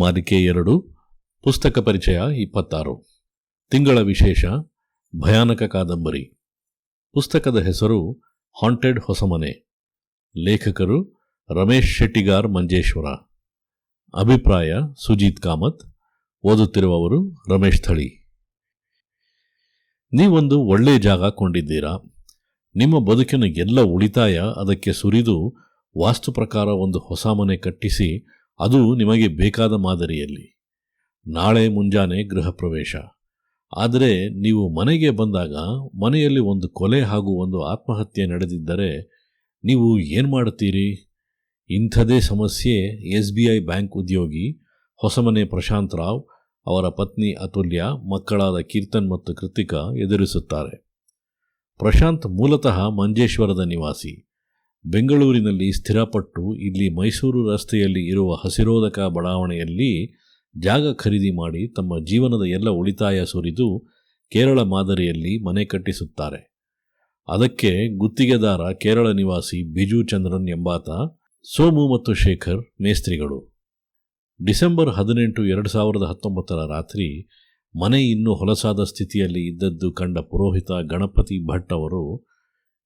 ಮಾಲಿಕೆ ಎರಡು, ಪುಸ್ತಕ ಪರಿಚಯ ಇಪ್ಪತ್ತಾರು. ತಿಂಗಳ ವಿಶೇಷ, ಭಯಾನಕ ಕಾದಂಬರಿ. ಪುಸ್ತಕದ ಹೆಸರು ಹಾಂಟೆಡ್ ಹೊಸಮನೆ. ಲೇಖಕರು ರಮೇಶ್ ಶೆಟ್ಟಿಗಾರ್ ಮಂಜೇಶ್ವರ. ಅಭಿಪ್ರಾಯ ಸುಜೀತ್ ಕಾಮತ್. ಓದುತ್ತಿರುವವರು ರಮೇಶ್ ಥಳಿ. ನೀವೊಂದು ಒಳ್ಳೆ ಜಾಗ ಕೊಂಡಿದ್ದೀರಾ? ನಿಮ್ಮ ಬದುಕಿನ ಎಲ್ಲ ಉಳಿತಾಯ ಅದಕ್ಕೆ ಸುರಿದು ವಾಸ್ತು ಪ್ರಕಾರ ಒಂದು ಹೊಸ ಮನೆ ಕಟ್ಟಿಸಿ ಅದು ನಿಮಗೆ ಬೇಕಾದ ಮಾದರಿಯಲ್ಲಿ. ನಾಳೆ ಮುಂಜಾನೆ ಗೃಹ ಪ್ರವೇಶ. ಆದರೆ ನೀವು ಮನೆಗೆ ಬಂದಾಗ ಮನೆಯಲ್ಲಿ ಒಂದು ಕೊಲೆ ಹಾಗೂ ಒಂದು ಆತ್ಮಹತ್ಯೆ ನಡೆದಿದ್ದರೆ ನೀವು ಏನು ಮಾಡುತ್ತೀರಿ? ಇಂಥದೇ ಸಮಸ್ಯೆ ಎಸ್ ಬಿ ಐ ಬ್ಯಾಂಕ್ ಉದ್ಯೋಗಿ ಹೊಸಮನೆ ಪ್ರಶಾಂತ್ ರಾವ್ ಅವರ ಪತ್ನಿ ಅತುಲ್ಯ, ಮಕ್ಕಳಾದ ಕೀರ್ತನ್ ಮತ್ತು ಕೃತಿಕಾ ಎದುರಿಸುತ್ತಾರೆ. ಪ್ರಶಾಂತ್ ಮೂಲತಃ ಮಂಜೇಶ್ವರದ ನಿವಾಸಿ. ಬೆಂಗಳೂರಿನಲ್ಲಿ ಸ್ಥಿರಪಟ್ಟು ಇಲ್ಲಿ ಮೈಸೂರು ರಸ್ತೆಯಲ್ಲಿ ಇರುವ ಹಸಿರೋದಕ ಬಡಾವಣೆಯಲ್ಲಿ ಜಾಗ ಖರೀದಿ ಮಾಡಿ ತಮ್ಮ ಜೀವನದ ಎಲ್ಲ ಉಳಿತಾಯ ಸುರಿದು ಕೇರಳ ಮಾದರಿಯಲ್ಲಿ ಮನೆ ಕಟ್ಟಿಸುತ್ತಾರೆ. ಅದಕ್ಕೆ ಗುತ್ತಿಗೆದಾರ ಕೇರಳ ನಿವಾಸಿ ಬಿಜು ಚಂದ್ರನ್ ಎಂಬಾತ ಸೋಮು ಮತ್ತು ಶೇಖರ್ ಮೇಸ್ತ್ರಿಗಳು. ಡಿಸೆಂಬರ್ ಹದಿನೆಂಟು ಎರಡು ಸಾವಿರದ ಹತ್ತೊಂಬತ್ತರ ರಾತ್ರಿ ಮನೆ ಇನ್ನೂ ಹೊಲಸಾದ ಸ್ಥಿತಿಯಲ್ಲಿ ಇದ್ದದ್ದು ಕಂಡ ಪುರೋಹಿತ ಗಣಪತಿ ಭಟ್ ಅವರು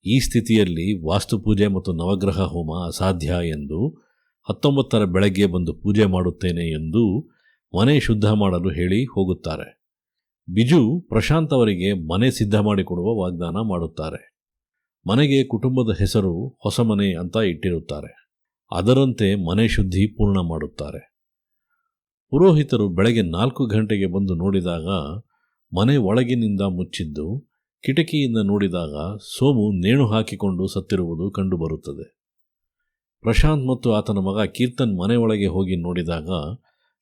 ಈ ಸ್ಥಿತಿಯಲ್ಲಿ ವಾಸ್ತುಪೂಜೆ ಮತ್ತು ನವಗ್ರಹ ಹೋಮ ಅಸಾಧ್ಯ ಎಂದು ಹತ್ತೊಂಬತ್ತರ ಬೆಳಗ್ಗೆ ಬಂದು ಪೂಜೆ ಮಾಡುತ್ತೇನೆ ಎಂದು ಮನೆ ಶುದ್ಧ ಮಾಡಲು ಹೇಳಿ ಹೋಗುತ್ತಾರೆ. ಬಿಜು ಪ್ರಶಾಂತ್ ಅವರಿಗೆ ಮನೆ ಸಿದ್ಧ ಮಾಡಿಕೊಡುವ ವಾಗ್ದಾನ ಮಾಡುತ್ತಾರೆ. ಮನೆಗೆ ಕುಟುಂಬದ ಹೆಸರು ಹೊಸ ಮನೆ ಅಂತ ಇಟ್ಟಿರುತ್ತಾರೆ. ಅದರಂತೆ ಮನೆ ಶುದ್ಧಿ ಪೂರ್ಣ ಮಾಡುತ್ತಾರೆ. ಪುರೋಹಿತರು ಬೆಳಗ್ಗೆ ನಾಲ್ಕು ಗಂಟೆಗೆ ಬಂದು ನೋಡಿದಾಗ ಮನೆ ಒಳಗಿನಿಂದ ಮುಚ್ಚಿದ್ದು ಕಿಟಕಿಯಿಂದ ನೋಡಿದಾಗ ಸೋಮು ನೇಣು ಹಾಕಿಕೊಂಡು ಸತ್ತಿರುವುದು ಕಂಡುಬರುತ್ತದೆ. ಪ್ರಶಾಂತ್ ಮತ್ತು ಆತನ ಮಗ ಕೀರ್ತನ್ ಮನೆಯೊಳಗೆ ಹೋಗಿ ನೋಡಿದಾಗ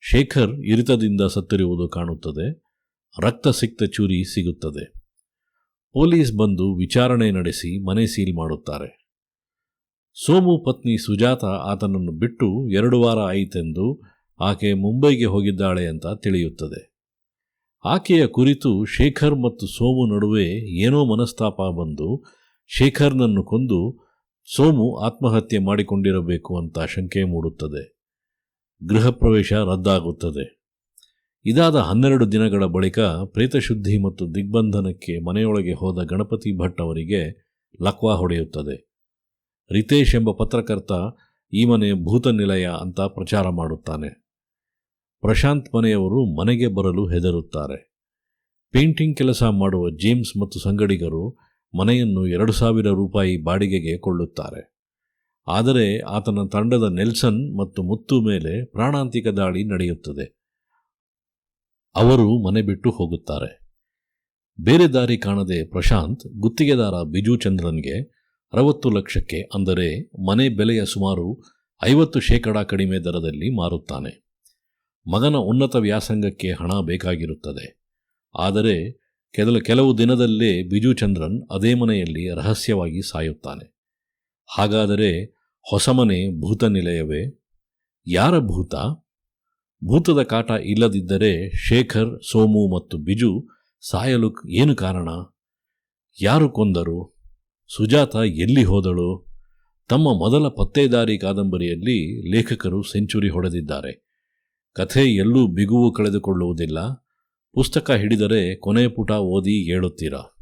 ಶೇಖರ್ ಇರಿತದಿಂದ ಸತ್ತಿರುವುದು ಕಾಣುತ್ತದೆ. ರಕ್ತ ಸಿಕ್ತ ಚೂರಿ ಸಿಗುತ್ತದೆ. ಪೊಲೀಸ್ ಬಂದು ವಿಚಾರಣೆ ನಡೆಸಿ ಮನೆ ಸೀಲ್ ಮಾಡುತ್ತಾರೆ. ಸೋಮು ಪತ್ನಿ ಸುಜಾತ ಆತನನ್ನು ಬಿಟ್ಟು ಎರಡು ವಾರ ಆಯಿತೆಂದು ಆಕೆ ಮುಂಬೈಗೆ ಹೋಗಿದ್ದಾಳೆ ಅಂತ ತಿಳಿಯುತ್ತದೆ. ಆಕೆಯ ಕುರಿತು ಶೇಖರ್ ಮತ್ತು ಸೋಮು ನಡುವೆ ಏನೋ ಮನಸ್ತಾಪ ಬಂದು ಶೇಖರ್ನನ್ನು ಕೊಂದು, ಸೋಮು ಆತ್ಮಹತ್ಯೆ ಮಾಡಿಕೊಂಡಿರಬೇಕು ಅಂತ ಶಂಕೆ ಮೂಡುತ್ತದೆ. ಗೃಹ ಪ್ರವೇಶ ರದ್ದಾಗುತ್ತದೆ. ಇದಾದ ಹನ್ನೆರಡು ದಿನಗಳ ಬಳಿಕ ಪ್ರೇತಶುದ್ಧಿ ಮತ್ತು ದಿಗ್ಬಂಧನಕ್ಕೆ ಮನೆಯೊಳಗೆ ಹೋದ ಗಣಪತಿ ಭಟ್ ಅವರಿಗೆ ಲಕ್ವಾ ಹೊಡೆಯುತ್ತದೆ. ರಿತೇಶ್ ಎಂಬ ಪತ್ರಕರ್ತ ಈ ಮನೆ ಭೂತ ನಿಲಯ ಅಂತ ಪ್ರಚಾರ ಮಾಡುತ್ತಾನೆ. ಪ್ರಶಾಂತ್ ಮನೆಯವರು ಮನೆಗೆ ಬರಲು ಹೆದರುತ್ತಾರೆ. ಪೇಂಟಿಂಗ್ ಕೆಲಸ ಮಾಡುವ ಜೇಮ್ಸ್ ಮತ್ತು ಸಂಗಡಿಗರು ಮನೆಯನ್ನು ಎರಡು ಸಾವಿರ ರೂಪಾಯಿ ಬಾಡಿಗೆಗೆ ಕೊಳ್ಳುತ್ತಾರೆ. ಆದರೆ ಆತನ ತಂಡದ ನೆಲ್ಸನ್ ಮತ್ತು ಮುತ್ತು ಮೇಲೆ ಪ್ರಾಣಾಂತಿಕ ದಾಳಿ ನಡೆಯುತ್ತದೆ. ಅವರು ಮನೆ ಬಿಟ್ಟು ಹೋಗುತ್ತಾರೆ. ಬೇರೆ ದಾರಿ ಕಾಣದೆ ಪ್ರಶಾಂತ್, ಗುತ್ತಿಗೆದಾರ ಬಿಜು ಚಂದ್ರನ್ಗೆ ಅರವತ್ತು ಲಕ್ಷಕ್ಕೆ ಅಂದರೆ ಮನೆ ಬೆಲೆಯ ಸುಮಾರು ಐವತ್ತು ಶೇಕಡಾ ಕಡಿಮೆ ದರದಲ್ಲಿ ಮಾರುತ್ತಾನೆ. ಮಗನ ಉನ್ನತ ವ್ಯಾಸಂಗಕ್ಕೆ ಹಣ ಬೇಕಾಗಿರುತ್ತದೆ. ಆದರೆ ಕೆಲ, ಕೆಲವು ದಿನದಲ್ಲೇ ಬಿಜುಚಂದ್ರನ್ ಅದೇ ಮನೆಯಲ್ಲಿ ರಹಸ್ಯವಾಗಿ ಸಾಯುತ್ತಾನೆ. ಹಾಗಾದರೆ ಹೊಸಮನೆ ಭೂತ ನಿಲಯವೇ? ಯಾರ ಭೂತ? ಭೂತದ ಕಾಟ ಇಲ್ಲದಿದ್ದರೆ ಶೇಖರ್, ಸೋಮು ಮತ್ತು ಬಿಜು ಸಾಯಲು ಏನು ಕಾರಣ? ಯಾರು ಕೊಂದರು? ಸುಜಾತ ಎಲ್ಲಿ ಹೋದಳು? ತಮ್ಮ ಮೊದಲ ಪತ್ತೇದಾರಿ ಕಾದಂಬರಿಯಲ್ಲಿ ಲೇಖಕರು ಸೆಂಚುರಿ ಹೊಡೆದಿದ್ದಾರೆ. ಕಥೆ ಎಲ್ಲೂ ಬಿಗುವು ಕಳೆದುಕೊಳ್ಳುವುದಿಲ್ಲ. ಪುಸ್ತಕ ಹಿಡಿದರೆ ಕೊನೆ ಪುಟ ಓದಿ ಹೇಳುತ್ತೀರಾ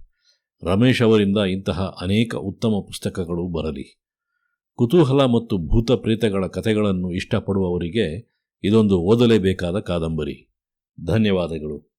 ರಮೇಶ್ ಅವರಿಂದ ಇಂತಹ ಅನೇಕ ಉತ್ತಮ ಪುಸ್ತಕಗಳು ಬರಲಿ. ಕುತೂಹಲ ಮತ್ತು ಭೂತ ಪ್ರೇತಗಳ ಕಥೆಗಳನ್ನು ಇಷ್ಟಪಡುವವರಿಗೆ ಇದೊಂದು ಓದಲೇಬೇಕಾದ ಕಾದಂಬರಿ. ಧನ್ಯವಾದಗಳು.